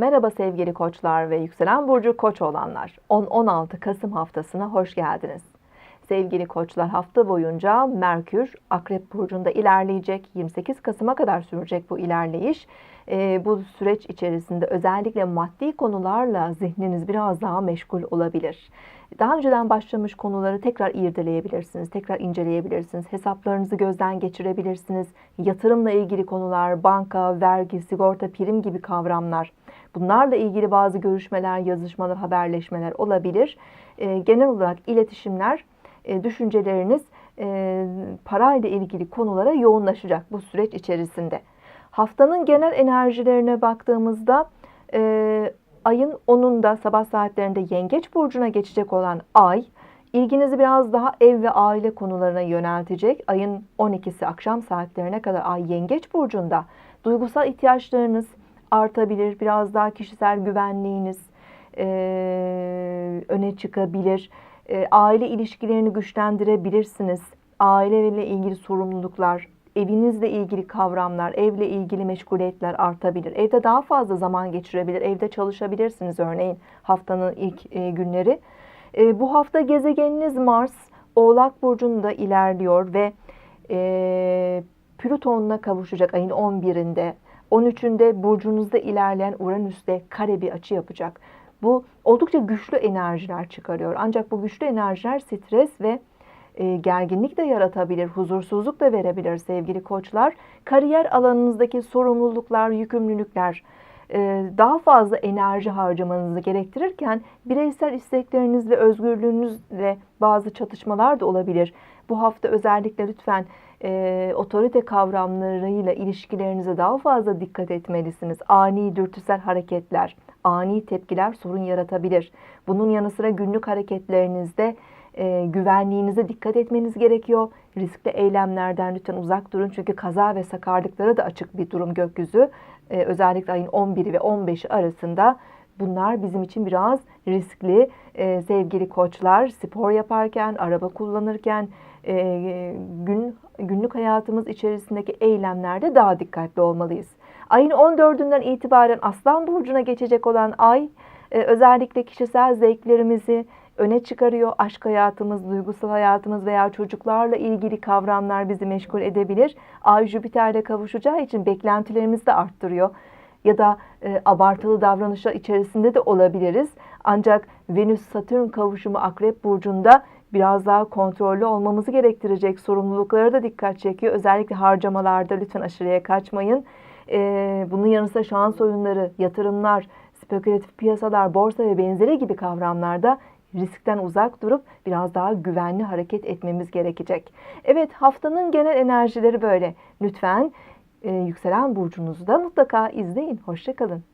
Merhaba sevgili koçlar ve yükselen burcu koç olanlar. 10-16 Kasım haftasına hoş geldiniz. Sevgili koçlar hafta boyunca Merkür Akrep Burcu'nda ilerleyecek. 28 Kasım'a kadar sürecek bu ilerleyiş. Ee, bu süreç içerisinde özellikle maddi konularla zihniniz biraz daha meşgul olabilir. Daha önceden başlamış konuları tekrar irdeleyebilirsiniz, tekrar inceleyebilirsiniz. Hesaplarınızı gözden geçirebilirsiniz. Yatırımla ilgili konular, banka, vergi, sigorta, prim gibi kavramlar. Bunlarla ilgili bazı görüşmeler, yazışmalar, haberleşmeler olabilir. Ee, genel olarak iletişimler, e, düşünceleriniz e, parayla ilgili konulara yoğunlaşacak bu süreç içerisinde. Haftanın genel enerjilerine baktığımızda e, ayın 10'unda sabah saatlerinde Yengeç burcuna geçecek olan ay ilginizi biraz daha ev ve aile konularına yöneltecek. Ayın 12'si akşam saatlerine kadar ay Yengeç burcunda duygusal ihtiyaçlarınız artabilir. Biraz daha kişisel güvenliğiniz e, öne çıkabilir. E, aile ilişkilerini güçlendirebilirsiniz. Aileyle ilgili sorumluluklar, evinizle ilgili kavramlar, evle ilgili meşguliyetler artabilir. Evde daha fazla zaman geçirebilir, evde çalışabilirsiniz örneğin haftanın ilk e, günleri. E, bu hafta gezegeniniz Mars, Oğlak Burcu'nda ilerliyor ve e, Plüton'la kavuşacak ayın 11'inde. 13'ünde burcunuzda ilerleyen Uranüs'te kare bir açı yapacak. Bu oldukça güçlü enerjiler çıkarıyor. Ancak bu güçlü enerjiler stres ve e, gerginlik de yaratabilir, huzursuzluk da verebilir sevgili koçlar. Kariyer alanınızdaki sorumluluklar, yükümlülükler e, daha fazla enerji harcamanızı gerektirirken bireysel istekleriniz ve özgürlüğünüzle bazı çatışmalar da olabilir. Bu hafta özellikle lütfen e, otorite kavramlarıyla ilişkilerinize daha fazla dikkat etmelisiniz. Ani dürtüsel hareketler, ani tepkiler sorun yaratabilir. Bunun yanı sıra günlük hareketlerinizde e, güvenliğinize dikkat etmeniz gerekiyor. Riskli eylemlerden lütfen uzak durun çünkü kaza ve sakarlıklara da açık bir durum gökyüzü. E, özellikle ayın 11'i ve 15'i arasında bunlar bizim için biraz riskli. E, sevgili koçlar spor yaparken, araba kullanırken, e, gün günlük hayatımız içerisindeki eylemlerde daha dikkatli olmalıyız. Ayın 14'ünden itibaren Aslan Burcu'na geçecek olan ay e, özellikle kişisel zevklerimizi öne çıkarıyor. Aşk hayatımız, duygusal hayatımız veya çocuklarla ilgili kavramlar bizi meşgul edebilir. Ay Jüpiter'le kavuşacağı için beklentilerimizi de arttırıyor. Ya da e, abartılı davranışlar içerisinde de olabiliriz. Ancak Venüs-Satürn kavuşumu Akrep Burcu'nda biraz daha kontrollü olmamızı gerektirecek sorumluluklara da dikkat çekiyor. Özellikle harcamalarda lütfen aşırıya kaçmayın. Ee, bunun yanı sıra şans oyunları, yatırımlar, spekülatif piyasalar, borsa ve benzeri gibi kavramlarda riskten uzak durup biraz daha güvenli hareket etmemiz gerekecek. Evet haftanın genel enerjileri böyle. Lütfen yükselen burcunuzu da mutlaka izleyin. Hoşçakalın.